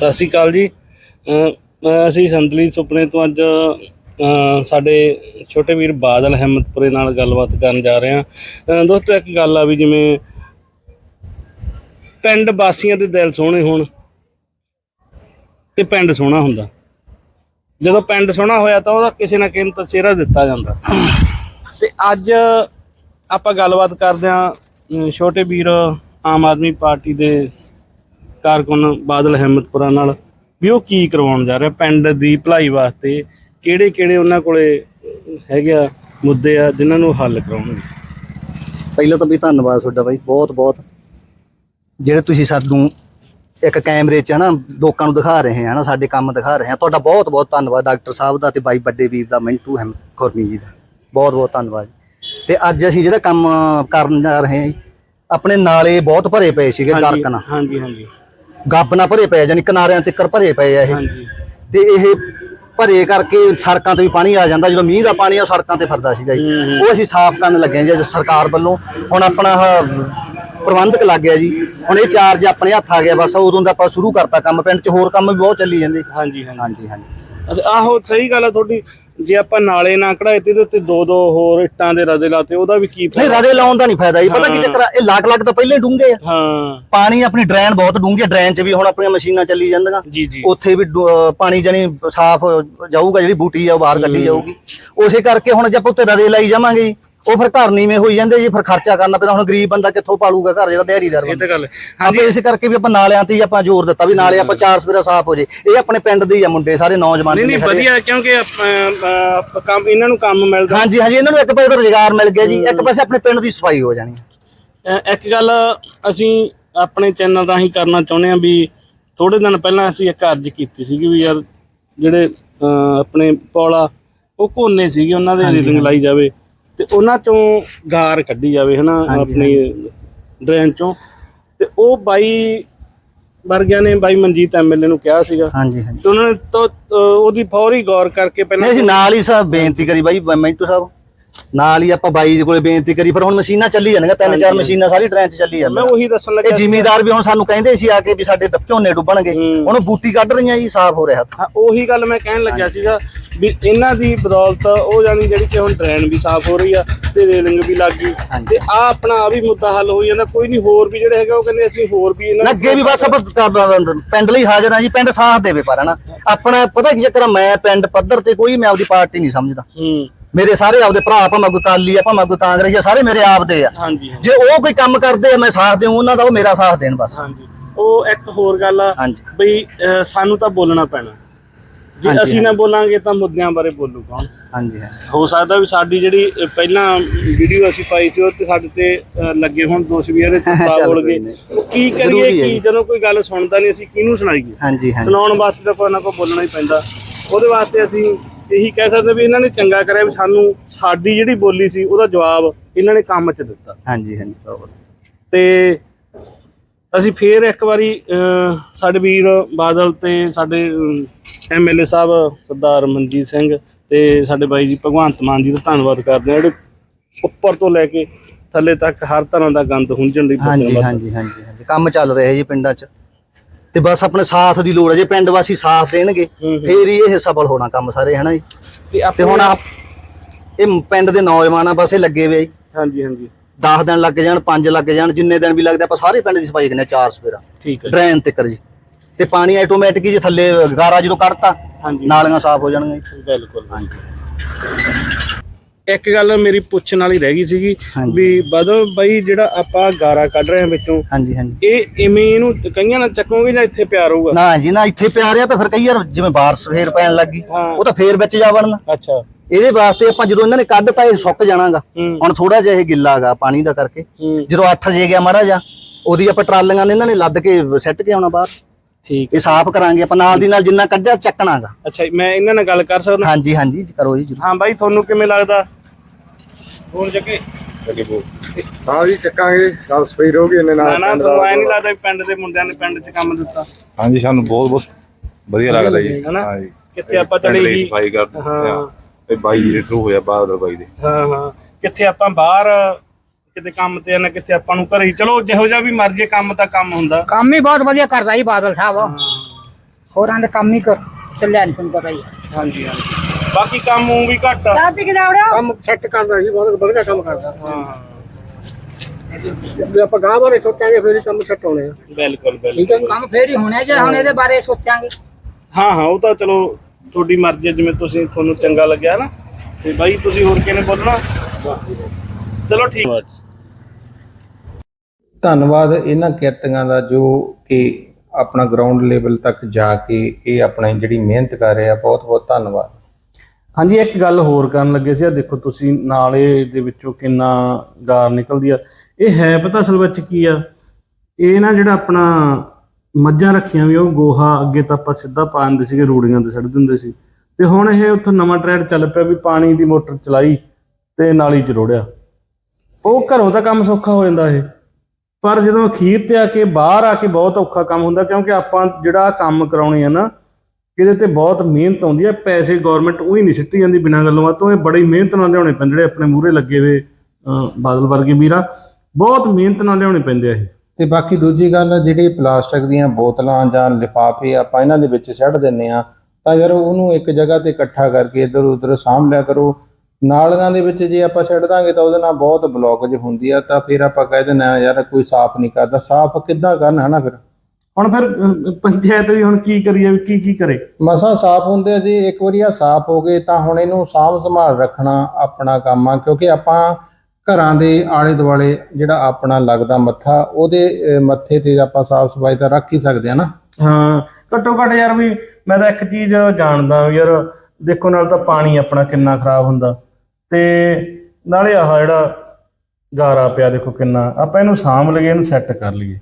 ਸਤਿ ਸ਼੍ਰੀ ਅਕਾਲ ਜੀ। ਅਸੀਂ ਸੰਦਲੀ ਸੁਪਨੇ ਤੋਂ ਅੱਜ ਸਾਡੇ ਛੋਟੇ ਵੀਰ ਬਾਦਲ ਅਹਿਮਦਪੁਰੇ ਨਾਲ ਗੱਲਬਾਤ ਕਰਨ ਜਾ ਰਹੇ ਹਾਂ। ਦੋਸਤੋ, ਇੱਕ ਗੱਲ ਆ ਵੀ ਜਿਵੇਂ ਪਿੰਡ ਵਾਸੀਆਂ ਦੇ ਦਿਲ ਸੋਹਣੇ ਹੋਣ ਤੇ ਪਿੰਡ ਸੋਹਣਾ ਹੁੰਦਾ। ਜਦੋਂ ਪਿੰਡ ਸੋਹਣਾ ਹੋਇਆ ਤਾਂ ਉਹਦਾ ਕਿਸੇ ਨਾ ਕਿਸੇ ਨੂੰ ਚਿਹਰਾ ਦਿੱਤਾ ਜਾਂਦਾ। ਤੇ ਅੱਜ ਆਪਾਂ ਗੱਲਬਾਤ ਕਰਦੇ ਹਾਂ ਛੋਟੇ ਵੀਰ ਆਮ ਆਦਮੀ ਪਾਰਟੀ ਦੇ ਕਾਰਕੁਨ ਬਾਦਲ ਅਹਿਮਦਪੁਰਾ ਨਾਲ ਵੀ ਉਹ ਕੀ ਕਰਵਾਉਣ ਜਾ ਰਿਹਾ ਪਿੰਡ ਦੀ ਭਲਾਈ ਵਾਸਤੇ? ਕਿਹੜੇ ਕਿਹੜੇ ਉਹਨਾਂ ਕੋਲੇ ਹੈਗੇ ਆ ਮੁੱਦੇ ਆ ਜਿਨ੍ਹਾਂ ਨੂੰ ਹੱਲ ਕਰਾਉਣਗੇ? ਪਹਿਲਾਂ ਤਾਂ ਵੀ ਧੰਨਵਾਦ ਤੁਹਾਡਾ ਬਾਈ ਬਹੁਤ ਬਹੁਤ ਜਿਹੜੇ ਤੁਸੀਂ ਸਾਨੂੰ ਇੱਕ ਕੈਮਰੇ 'ਚ ਹਨਾ ਲੋਕਾਂ ਨੂੰ ਦਿਖਾ ਰਹੇ ਹਨਾ ਸਾਡੇ ਕੰਮ ਦਿਖਾ ਰਹੇ ਆ ਤੁਹਾਡਾ ਬਹੁਤ ਬਹੁਤ ਧੰਨਵਾਦ ਡਾਕਟਰ ਸਾਹਿਬ ਦਾ ਤੇ ਬਾਈ ਵੱਡੇ ਵੀਰ ਦਾ ਮਿੰਟੂ ਹੈਮ ਖੁਰਮੀ ਜੀ ਦਾ। ਬਹੁਤ ਬਹੁਤ ਧੰਨਵਾਦ ਤੇ ਅੱਜ ਅਸੀਂ ਜਿਹੜਾ ਕੰਮ ਕਰਨ ਜਾ ਰਹੇ ਹਾਂ ਜੀ, ਆਪਣੇ ਨਾਲੇ ਬਹੁਤ ਭਰੇ ਪਏ ਸੀਗੇ ਹਾਂਜੀ ਗਰਕਨ ਹਾਂਜੀ ਹਾਂਜੀ। ਗੱਬ ਨਾਲ ਭਰੇ ਪਏ ਜਾਨੀ ਕਿਨਾਰਿਆਂ ਤੇ ਭਰੇ ਪਏ ਆ ਇਹ। ਤੇ ਇਹ ਭਰੇ ਕਰਕੇ ਸੜਕਾਂ ਤੇ ਵੀ ਪਾਣੀ ਆ ਜਾਂਦਾ ਜਦੋਂ ਮੀਂਹ ਦਾ ਪਾਣੀ ਆ ਸੜਕਾਂ ਤੇ ਫਿਰਦਾ ਸੀਗਾ ਜੀ। ਉਹ ਅਸੀਂ ਸਾਫ਼ ਕਰਨ ਲੱਗੇ ਜੀ ਅੱਜ ਸਰਕਾਰ ਵੱਲੋਂ। ਹੁਣ ਆਪਣਾ ਪ੍ਰਬੰਧਕ ਲੱਗ ਗਿਆ ਜੀ। ਹੁਣ ਇਹ ਚਾਰਜ ਆਪਣੇ ਹੱਥ ਆ ਗਿਆ ਬਸ ਉਦੋਂ ਦਾ ਆਪਾਂ ਸ਼ੁਰੂ ਕਰਤਾ ਕੰਮ ਪਿੰਡ 'ਚ ਹੋਰ ਕੰਮ ਵੀ ਬਹੁਤ ਚੱਲੀ ਜਾਂਦੇ। ਹਾਂਜੀ। ਹਾਂਜੀ ਹਾਂਜੀ। ਆਹੋ ਸਹੀ ਗੱਲ ਆ ਤੁਹਾਡੀ। ਜੇ ਆਪਾਂ ਨਾਲੇ ਨਾ ਕਢਾਏ ਤੇ ਇਹਦੇ ਉੱਤੇ ਦੋ ਦੋ ਹੋਰ ਇੱਟਾਂ ਦੇ ਰਦੇ ਲਾਤੇ ਉਹਦਾ ਵੀ ਕੀ ਨਹੀਂ ਰਦੇ ਲਾਉਣ ਦਾ ਨਹੀਂ ਫਾਇਦਾ ਜੀ। ਪਤਾ ਕੀ ਚੱਕਰ ਆ ਇਹ ਲੱਗ ਲੱਗ ਤਾਂ ਪਹਿਲੇ ਡੂੰਘੇ ਆ। ਹਾਂ। ਪਾਣੀ ਆਪਣੀ ਡਰੇਨ ਬਹੁਤ ਡੂੰਘੀ ਆ ਡਰੇਨ 'ਚ ਵੀ ਹੁਣ ਆਪਣੀਆਂ ਮਸ਼ੀਨਾਂ ਚੱਲੀ ਜਾਂਦੀਆਂ। ਜੀ ਜੀ। ਉੱਥੇ ਵੀ ਡੂ- ਅਹ ਪਾਣੀ ਜਾਨੀ ਸਾਫ਼ ਜਾਊਗਾ ਜਿਹੜੀ ਬੂਟੀ ਆ ਉਹ ਬਾਹਰ ਕੱਢੀ ਜਾਊਗੀ। ਉਸੇ ਕਰਕੇ ਹੁਣ ਜੇ ਆਪਾਂ ਉੱਤੇ ਰਦੇ ਲਾਈ ਜਾਵਾਂਗੇ ਜੀ, ਉਹ ਫਿਰ ਘਰ ਨੀਵੇਂ ਹੋਈ ਜਾਂਦੇ ਜੀ ਫਿਰ ਖਰਚਾ ਕਰਨਾ ਪੈਂਦਾ। ਹੁਣ ਗਰੀਬ ਬੰਦਾ ਕਿੱਥੋਂ ਪਾਲੂਗਾ ਘਰ ਜਿਹੜਾ ਦਿਹਾੜੀਦਾਰ ਇਹ ਬੰਦਾ। ਤਾਂ ਗੱਲ। ਆਪਾਂ ਇਸੇ ਕਰਕੇ ਵੀ ਆਪਾਂ ਨਾਲਿਆਂ ਤੇ ਹੀ ਆਪਾਂ ਜ਼ੋਰ ਦਿੱਤਾ ਵੀ ਨਾਲੇ ਆਪਾਂ ਚਾਰ ਸਵੇਰਾ ਸਾਫ਼ ਹੋ ਜੇ। ਇਹ ਆਪਣੇ ਪਿੰਡ ਦੇ ਹੀ ਆ ਮੁੰਡੇ ਸਾਰੇ ਨੌਜਵਾਨ ਨਹੀਂ ਜਿੰਨੇ ਨਹੀਂ। ਵਧੀਆ ਕਿਉਂਕਿ ਆਪਾਂ, ਕੰਮ ਇਹਨਾਂ ਨੂੰ ਕੰਮ ਮਿਲਦਾ। ਹਾਂਜੀ ਹਾਂਜੀ ਇਹਨਾਂ ਨੂੰ ਇੱਕ ਪਾਸੇ ਰੋਜ਼ਗਾਰ ਮਿਲ ਗਿਆ ਜੀ ਇੱਕ ਪਾਸੇ ਆਪਣੇ ਪਿੰਡ ਦੀ ਸਫ਼ਾਈ ਹੋ ਜਾਣੀ ਹੈ ਇੱਕ ਗੱਲ ਅਸੀਂ ਆਪਣੇ ਚੈਨਲ ਰਾਹੀਂ ਕਰਨਾ ਚਾਹੁੰਦੇ ਹਾਂ ਵੀ ਥੋੜੇ ਦਿਨ ਪਹਿਲਾਂ ਅਸੀਂ ਇੱਕ ਅਰਜ਼ ਕੀਤੀ ਸੀਗੀ ਵੀ ਯਾਰ ਜਿਹੜੇ ਅਹ, ਆਪਣੇ ਪੌਲਾ ਉਹ ਕੋਨੇ ਸੀਗੇ ਉਹਨਾਂ ਦੇ ਰੀਲਿੰਗ ਲਾਈ ਜਾਵੇ। ਤੇ ਉਹਨਾਂ ਚੋਂ ਗਾਰ ਕੱਢੀ ਜਾਵੇ ਹਨਾ ਆਪਣੀ ਡਰੇਨ ਚੋਂ। ਤੇ ਉਹ ਬਾਈ ਵਰਗਿਆਂ ਨੇ ਬਾਈ ਮਨਜੀਤ ਐਮਐਲਏ ਨੂੰ ਕਿਹਾ ਸੀਗਾ। ਹਾਂਜੀ ਹਾਂਜੀ। ਤੇ ਉਹਨਾਂ ਨੇ ਤਾਂ ਅਹ, ਉਹਦੀ ਫੌਰੀ ਗੌਰ ਕਰਕੇ ਪਹਿਲਾਂ ਨਹੀਂ ਅਸੀਂ ਨਾਲ ਹੀ ਸਾਹਿਬ ਬੇਨਤੀ ਕਰੀ ਬਾਈ ਮੈਂਟੂ ਸਾਹਿਬ। ਨਾਲ ਹੀ ਆਪਾਂ ਬਾਈ ਦੇ ਕੋਲੇ ਬੇਨਤੀ ਕਰੀ ਫਿਰ ਹੁਣ ਮਸ਼ੀਨਾਂ ਚੱਲੀ ਜਾਂਦੀਆਂ ਤਿੰਨ ਚਾਰ ਮਸ਼ੀਨਾਂ ਸਾਰੀ ਟ੍ਰੇਨ 'ਚ ਚੱਲੀ ਮੈਂ ਜਾਂਦੀਆਂ ਉਹੀ ਦੱਸਣ ਇਹ ਲੱਗਾ ਜ਼ਿਮੀਦਾਰ ਵੀ ਹੁਣ ਸਾਨੂੰ ਕਹਿੰਦੇ ਸੀ ਆ ਕੇ ਵੀ ਸਾਡੇ ਝੋਨੇ ਡੁੱਬਣਗੇ। ਹੁਣ ਬੂਟੀ ਕੱਢ ਰਹੀਆਂ ਜੀ ਸਾਫ਼ ਹੋ ਰਿਹਾ ਹਾਂ ਉਹੀ ਗੱਲ ਮੈਂ ਕਹਿਣ ਲੱਗਿਆ ਸੀਗਾ ਵੀ ਇਹਨਾਂ ਦੀ ਬਦੌਲਤ ਉਹ ਜਾਨੀ ਜਿਹੜੀ ਕਿ ਹੁਣ ਟ੍ਰੇਨ ਵੀ ਸਾਫ਼ ਹੋ ਰਹੀ ਆ ਤੇ ਰੇਲਿੰਗ ਵੀ ਲੱਗ ਗਈ। ਤੇ ਆ ਆਪਣਾ ਆ ਵੀ ਮੁੱਦਾ ਹੱਲ ਹੋ ਜਾਂਦਾ ਕੋਈ ਨਹੀਂ ਹੋਰ ਵੀ ਜਿਹੜੇ ਹੈਗੇ ਉਹ ਕਹਿੰਦੇ ਅਸੀਂ ਹੋਰ ਵੀ ਇਹਨਾਂ ਅੱਗੇ ਵੀ ਬਸ ਪਿੰਡ ਲਈ ਹਾਜ਼ਰ ਆ ਜੀ ਪਿੰਡ ਸਾਥ ਦੇਵੇ ਪਰ ਹਨਾ। ਆਪਣਾ ਪਤਾ ਕੀ ਚੱਕਰ ਮੈਂ ਪਿੰਡ ਪੱਧਰ ਤੇ ਕੋਈ ਮੈਂ ਆਪਦੀ ਪਾਰਟੀ ਨਹੀਂ ਸਮਝਦਾ। ਹੂੰ। ਮੇਰੇ ਸਾਰੇ ਆਪਦੇ ਭਰਾ ਭਾਵੇਂ ਕੋਈ ਕਾਲੀ ਆ ਭਾਵੇਂ ਕੋਈ ਕਾਂਗਰਸ ਆ ਸਾਰੇ ਮੇਰੇ ਆਪਦੇ ਆ। ਹਾਂਜੀ ਜੇ ਉਹ ਕੋਈ ਕੰਮ ਕਰਦੇ ਆ ਮੈਂ ਸਾਥ ਦੇਉ ਉਹਨਾਂ ਦਾ ਉਹ ਮੇਰਾ ਸਾਥ ਦੇਣ ਬਸ। ਹਾਂਜੀ। ਉਹ ਇੱਕ ਹੋਰ ਗੱਲ ਆ ਹਾਂਜੀ। ਬਈ ਅਹ, ਸਾਨੂੰ ਤਾਂ ਬੋਲਣਾ ਪੈਣਾ। ਜੇ ਹਾਂਜੀ, ਅਸੀਂ ਨਾ ਬੋਲਾਂਗੇ ਤਾਂ ਮੁੱਦਿਆਂ ਬਾਰੇ ਬੋਲੂ ਕੌਣ? ਹਾਂਜੀ ਹਾਂ ਹੋ ਸਕਦਾ ਵੀ ਸਾਡੀ ਜਿਹੜੀ ਅਹ, ਪਹਿਲਾਂ ਵੀਡੀਓ ਅਸੀਂ ਪਾਈ ਸੀ ਉਹ ਤੇ ਸਾਡੇ ਤੇ ਅਹ, ਲੱਗੇ ਹੁਣ ਦੋਸ਼ ਵੀ ਇਹਦੇ ਚੁੱਪਾ ਚੱਲ ਬੋਲ ਕੋਈ ਗਏ ਨਹੀਂ। ਉਹ ਕੀ ਜ਼ਰੂਰੀ ਕਰੀਏ ਹੈ ਕੀ ਜੀ। ਜਦੋਂ ਕੋਈ ਗੱਲ ਸੁਣਦਾ ਨਹੀਂ ਅਸੀਂ ਕਿਹਨੂੰ ਸੁਣਾਈਏ? ਹਾਂਜੀ ਹਾਂਜੀ। ਸੁਣਾਉਣ ਵਾਸਤੇ ਤਾਂ ਕੋਈ ਨਾ ਕੋਈ ਬੋਲਣਾ ਹੀ ਪੈਂਦਾ। ਉਹਦੇ ਵਾਸਤੇ ਅਸੀਂ ਇਹੀ ਕਹਿ ਸਕਦੇ ਵੀ ਇਹਨਾਂ ਨੇ ਚੰਗਾ ਕਰਿਆ ਵੀ ਸਾਨੂੰ ਸਾਡੀ ਜਿਹੜੀ ਬੋਲੀ ਸੀ ਉਹਦਾ ਜਵਾਬ ਇਹਨਾਂ ਨੇ ਕੰਮ 'ਚ ਦਿੱਤਾ। ਹਾਂਜੀ ਹਾਂਜੀ। ਤੇ ਅਸੀਂ ਫੇਰ ਇੱਕ ਵਾਰੀ ਸਾਡੇ ਵੀਰ ਬਾਦਲ ਤੇ ਸਾਡੇ ਐਮਐਲਏ ਸਾਹਿਬ ਸਰਦਾਰ ਮਨਜੀਤ ਸਿੰਘ ਤੇ ਸਾਡੇ ਬਾਈ ਜੀ ਭਗਵੰਤ ਮਾਨ ਜੀ ਦਾ ਧੰਨਵਾਦ ਕਰਦੇ ਹਾਂ ਜਿਹੜੇ ਉੱਪਰ ਤੋਂ ਲੈ ਕੇ ਥੱਲੇ ਤੱਕ ਹਰ ਤਰ੍ਹਾਂ ਦਾ ਗੰਦ ਹੁੰਝਣ ਲਈ ਹਾਂਜੀ ਹਾਂਜੀ ਹਾਂਜੀ। ਕੰਮ ਚੱਲ ਰਿਹਾ ਜੀ ਪਿੰਡਾਂ 'ਚ। ਤੇ ਬਸ ਆਪਣੇ ਸਾਥ ਦੀ ਲੋੜ ਹੈ ਜੇ ਪਿੰਡ ਵਾਸੀ ਸਾਥ ਦੇਣਗੇ। ਫੇਰ ਹੀ ਇਹ ਸਫਲ ਹੋਣਾ ਕੰਮ ਸਾਰੇ ਹਨਾ ਜੀ? ਤੇ ਹੁਣ ਇਹ ਪਿੰਡ ਦੇ ਨੌਜਵਾਨ ਆ ਬਸ ਇਹ ਲੱਗੇ ਆ ਜੀ। ਹਾਂਜੀ ਹਾਂਜੀ। 10 ਦਿਨ ਲੱਗ ਜਾਣ 5 ਲੱਗ ਜਾਣ ਜਿੰਨੇ ਦਿਨ ਵੀ ਲੱਗਦੇ ਆਪਾਂ ਸਾਰੇ ਪਿੰਡ ਦੀ ਸਫ਼ਾਈ ਕਰਨੇ ਚਾਰ ਸਵੇਰਾ। ਠੀਕ ਹੈ ਡਰੇਨ ਤੇ ਕਰ ਜੀ। ਤੇ ਪਾਣੀ ਆਟੋਮੈਟਿਕ ਹੀ ਜੇ ਥੱਲੇ ਗਾਰਾ ਜਦੋਂ ਕੱਢਤਾ ਹਾਂਜੀ। ਨਾਲੀਆਂ ਸਾਫ਼ ਹੋ ਜਾਣਗੀਆਂ। ਬਿਲਕੁਲ। ਇੱਕ ਗੱਲ ਮੇਰੀ ਪੁੱਛਣ ਵਾਲੀ ਰਹਿ ਗਈ ਸੀਗੀ ਹਾਂਜੀ। ਵੀ ਬਦਲ ਬਾਈ ਜਿਹੜਾ ਆਪਾਂ ਗਾਰਾ ਕੱਢ ਰਹੇ ਹਾਂ ਵਿੱਚੋਂ ਹਾਂਜੀ ਹਾਂਜੀ। ਇਹ ਇਵੇਂ ਇਹਨੂੰ ਕਈਆਂ ਨਾਲ ਚੱਕੋਗੇ ਜਾਂ ਇੱਥੇ ਪਿਆ ਰਹੂਗਾ ਨਾ ਜੀ ਨਾ ਇੱਥੇ ਪਿਆ ਰਿਹਾ ਤਾਂ ਫਿਰ ਕਈ ਵਾਰ ਜਿਵੇਂ ਬਾਰਿਸ਼ ਫੇਰ ਪੈਣ ਲੱਗੀ ਹਾਂ। ਉਹ ਤਾਂ ਫੇਰ ਵਿੱਚ ਜਾ ਵੜਨ। ਅੱਛਾ। ਇਹਦੇ ਵਾਸਤੇ ਆਪਾਂ ਜਦੋਂ ਇਹਨਾਂ ਨੇ ਕੱਢਤਾ ਇਹ ਸੁੱਕ ਜਾਣਾਗਾ। ਹੂੰ। ਹੁਣ ਥੋੜਾ ਜਿਹਾ ਇਹ ਗਿੱਲਾ ਗਾ ਪਾਣੀ ਦਾ ਕਰਕੇ। ਹੂੰ। ਜਦੋਂ ਅੱਠ ਜੇ ਗਿਆ ਮਾੜਾ ਜਾ ਉਹਦੀ ਆਪਾਂ ਟਰਾਲੀਆਂ ਨੇ ਇਹਨਾਂ ਨੇ ਲੱਦ ਕੇ ਸੱਟ ਕੇ ਆਉਣਾ ਬਾਹਰ। ਠੀਕ। ਇਹ ਸਾਫ਼ ਕਰਾਂਗੇ ਆਪਾਂ ਨਾਲ ਦੀ ਨਾਲ ਜਿੰਨਾ ਕੱਢਿਆ ਚੱਕਣਾਗਾ। ਅੱਛਾ ਜੀ, ਮੈਂ ਇਹਨਾਂ ਨਾਲ ਗੱਲ ਕਰ ਸਕਦਾ। ਹਾਂਜੀ ਹਾਂਜੀ ਕਰੋ ਜੀ ਜ਼ਰੂਰ। ਹਾਂ ਬਾਈ ਤੁਹਾਨੂੰ ਕਿਵੇਂ ਲੱਗਦਾ? ਹੋਰ ਜੱਗੇ। ਹਾਂ ਜੀ ਚੱਕਾਂਗੇ। ਸਾਫ਼ ਸਫ਼ਾਈ ਰਹੂਗੀ ਇਹਨੇ ਨਾ ਨਾਲ ਨਾ ਤੁਹਾਨੂੰ ਐ ਨਹੀਂ ਲੱਗਦਾ ਵੀ ਪਿੰਡ ਦੇ ਮੁੰਡਿਆਂ ਨੇ ਪਿੰਡ 'ਚ ਕੰਮ ਦਿੱਤਾ? ਹਾਂਜੀ ਸਾਨੂੰ ਬਹੁਤ ਬਹੁਤ ਵਧੀਆ ਲੱਗਦਾ ਜੀ। ਹਨਾ? ਹਾਂ ਜੀ। ਕਿੱਥੇ ਆਪਾਂ ਦੀ ਜੀ ਸਫ਼ਾਈ ਕਰਦੇ ਹਾਂ। ਹਾਂ। ਤੇ ਬਾਈ ਜੀ ਦੇ ਥਰੂ ਹੋਇਆ ਬਾਦਰ ਬਾਈ ਦੇ। ਹਾਂ ਹਾਂ। ਕਿੱਥੇ ਆਪਾਂ ਬਾਹਰ ਕਿਤੇ ਕੰਮ ਤੇ ਨਾ ਕਿੱਥੇ ਆਪਾਂ ਨੂੰ ਘਰੇ ਹੀ- ਚਲੋ ਜਿਹੋ ਜਿਹਾ ਵੀ ਮਰਜ਼ੀ ਕੰਮ ਤਾਂ ਕੰਮ ਹੁੰਦਾ। ਕੰਮ ਹੀ ਬਹੁਤ ਵਧੀਆ ਕਰਦਾ ਜੀ ਬਾਦਲ ਸਾਹਿਬ। ਹੋਰਾਂ ਦੇ ਕੰਮ ਹੀ ਕਰ। ਚੱਲਿਆ ਨਹੀਂ ਤੁਹਾਨੂੰ ਪਤਾ ਹੀ ਹੈ। ਹਾਂਜੀ ਹਾਂਜੀ। ਬਾਕੀ ਕੰਮ ਉਹ ਵੀ ਘੱਟ ਆ। ਚਾਹ ਪੀ ਕੇ ਜਾਵੜਿਓ ਕੰਮ ਸੈੱਟ ਕਰਦਾ ਜੀ ਬਹੁਤ ਵਧੀਆ ਕੰਮ ਕਰਦਾ। ਹਾਂ। ਜੇ ਆਪਾਂ ਗਾਂ ਬਾਰੇ ਸੋਚਾਂਗੇ ਫਿਰ ਹੀ ਕੰਮ ਸੈੱਟ ਹੋਣੇ ਆ। ਬਿਲਕੁਲ ਬਿਲਕੁਲ। ਠੀਕ ਹੈ? ਕੰਮ ਫੇਰ ਹੀ ਹੋਣਾ ਜੇ ਹੁਣ ਇਹਦੇ ਬਾਰੇ ਸੋਚਾਂਗੇ। ਹਾਂ ਹਾਂ ਉਹ ਤਾਂ ਚਲੋ ਤੁਹਾਡੀ ਮਰਜ਼ੀ ਹੈ, ਜਿਵੇਂ ਤੁਸੀਂ ਤੁਹਾਨੂੰ ਚੰਗਾ ਲੱਗਿਆ ਨਾ। ਤੇ ਬਾਈ ਤੁਸੀਂ ਹੋਰ ਕਿਹਨੇ ਬੋਲਣਾ? ਚਲੋ ਠੀਕ। ਹੈ ਧੰਨਵਾਦ ਇਹਨਾਂ ਕਿਰਤੀਆਂ ਦਾ ਜੋ ਕਿ ਆਪਣਾ ਗਰਾਊਂਡ ਲੈਵਲ ਤੱਕ ਜਾ ਕੇ ਇਹ ਆਪਣੀ ਜਿਹੜੀ ਮਿਹਨਤ ਕਰ ਰਹੇ ਆ ਬਹੁਤ ਬਹੁਤ ਧੰਨਵਾਦ। ਹਾਂਜੀ, ਇੱਕ ਗੱਲ ਹੋਰ ਕਰਨ ਲੱਗੇ ਸੀ। ਆ ਦੇਖੋ, ਤੁਸੀਂ ਨਾਲੇ ਦੇ ਵਿੱਚੋਂ ਕਿੰਨਾ ਗਾਰ ਨਿਕਲਦੀ ਆ। ਇਹ ਹੈ ਪਤਾ ਅਸਲ ਵਿੱਚ ਕੀ ਆ? ਇਹ ਨਾ ਜਿਹੜਾ ਆਪਣਾ ਮੱਝਾਂ ਰੱਖੀਆਂ ਵੀ, ਉਹ ਗੋਹਾ ਅੱਗੇ ਤਾਂ ਆਪਾਂ ਸਿੱਧਾ ਪਾ ਦਿੰਦੇ ਸੀਗੇ, ਰੂੜੀਆਂ ਤੇ ਛੱਡ ਦਿੰਦੇ ਸੀ। ਤੇ ਹੁਣ ਇਹ ਉੱਥੋਂ ਨਵਾਂ ਟ੍ਰੈਂਡ ਚੱਲ ਪਿਆ ਵੀ ਪਾਣੀ ਦੀ ਮੋਟਰ ਚਲਾਈ ਤੇ ਨਾਲੀ ਚ ਰੋੜਿਆ। ਉਹ ਘਰੋਂ ਤਾਂ ਕੰਮ ਸੌਖਾ ਹੋ ਜਾਂਦਾ ਇਹ। ਪਰ ਜਦੋਂ ਅਖੀਰ ਤੇ ਆ ਕੇ ਬਾਹਰ ਆ ਕੇ ਬਹੁਤ ਔਖਾ ਕੰਮ ਹੁੰਦਾ, ਕਿਉਂਕਿ ਆਪਾਂ ਜਿਹੜਾ ਕੰਮ ਕਰਾਉਣੇ ਆ ਨਾ ਇਹਦੇ ਤੇ ਬਹੁਤ ਮਿਹਨਤ ਆਉਂਦੀ ਹੈ, ਪੈਸੇ ਗਵਰਨਮੈਂਟ ਉਹੀ ਨਹੀਂ ਸਿੱਟੀ ਜਾਂਦੀ ਬਿਨਾਂ ਗੱਲੋਂ। ਆ ਤੋਂ ਇਹ ਬੜੀ ਮਿਹਨਤ ਨਾਲ ਲਿਆਉਣੇ ਪੈਂਦੇ ਜਿਹੜੇ ਆਪਣੇ ਮੂਹਰੇ ਲੱਗੇ ਹੋਏ ਬਾਦਲ ਵਰਗੇ ਵੀਰਾਂ। ਬਹੁਤ ਮਿਹਨਤ ਨਾਲ ਲਿਆਉਣੇ ਪੈਂਦੇ ਆ ਇਹ। ਤੇ ਬਾਕੀ ਦੂਜੀ ਗੱਲ ਜਿਹੜੀ ਪਲਾਸਟਿਕ ਦੀਆਂ ਬੋਤਲਾਂ ਜਾਂ ਲਿਫਾਫੇ ਆਪਾਂ ਇਹਨਾਂ ਦੇ ਵਿੱਚ ਸੁੱਟ ਦਿੰਨੇ ਆ, ਤਾਂ ਯਾਰ ਉਹਨੂੰ ਇੱਕ ਜਗ੍ਹਾ ਤੇ ਇਕੱਠਾ ਕਰਕੇ ਇੱਧਰ ਉੱਧਰ ਸਾਂਭ ਲਿਆ ਕਰੋ। ਨਾਲੀਆਂ ਦੇ ਵਿੱਚ ਜੇ ਆਪਾਂ ਛੱਡ ਦਾਂਗੇ ਤਾਂ ਉਹਦੇ ਨਾਲ ਬਹੁਤ ਬਲੌਕੇਜ ਹੁੰਦੀ ਆ, ਤਾਂ ਫਿਰ ਆਪਾਂ ਕਹਿ ਦਿੰਦੇ ਆ, ਯਾਰ ਕੋਈ ਸਾਫ਼ ਨਹੀਂ ਕਰਦਾ। ਸਾਫ਼ ਕਿੱਦਾਂ ਕਰਨ, ਹਨਾ ਫਿਰ? ਹੁਣ ਫਿਰ ਅਹ, ਪੰਚਾਇਤ ਵੀ ਹੁਣ ਕੀ ਕਰੀਏ ਕੀ ਕੀ ਕਰੇ? ਮਸਾਂ ਸਾਫ਼ ਹੁੰਦੇ ਆ ਜੀ ਇੱਕ ਵਾਰੀ ਆ ਸਾਫ਼ ਹੋ ਗਏ ਤਾਂ ਹੁਣ ਇਹਨੂੰ ਸਾਂਭ ਸੰਭਾਲ ਰੱਖਣਾ ਆਪਣਾ ਕੰਮ ਆ ਕਿਉਂਕਿ ਆਪਾਂ ਘਰਾਂ ਦੇ ਆਲੇ ਦੁਆਲੇ ਜਿਹੜਾ ਆਪਣਾ ਲੱਗਦਾ ਮੱਥਾ ਉਹਦੇ ਅਹ, ਮੱਥੇ ਤੇ ਆਪਾਂ ਸਾਫ਼ ਸਫ਼ਾਈ ਤਾਂ ਰੱਖ ਹੀ ਸਕਦੇ ਆ ਨਾ। ਹਾਂ ਘੱਟੋ ਘੱਟ ਯਾਰ ਵੀ ਮੈਂ ਤਾਂ ਇੱਕ ਚੀਜ਼ ਜਾਣਦਾ ਵੀ ਯਾਰ ਦੇਖੋ ਨਾਲ ਤਾਂ ਪਾਣੀ ਆਪਣਾ ਕਿੰਨਾ ਖਰਾਬ ਹੁੰਦਾ। ਤੇ ਨਾਲੇ ਆਹ ਜਿਹੜਾ ਗਾਰਾ ਪਿਆ ਦੇਖੋ ਕਿੰਨਾ ਆਪਾਂ ਇਹਨੂੰ ਸਾਂਭ ਲਈਏ ਇਹਨੂੰ ਸੈੱਟ ਕਰ ਲਈਏ।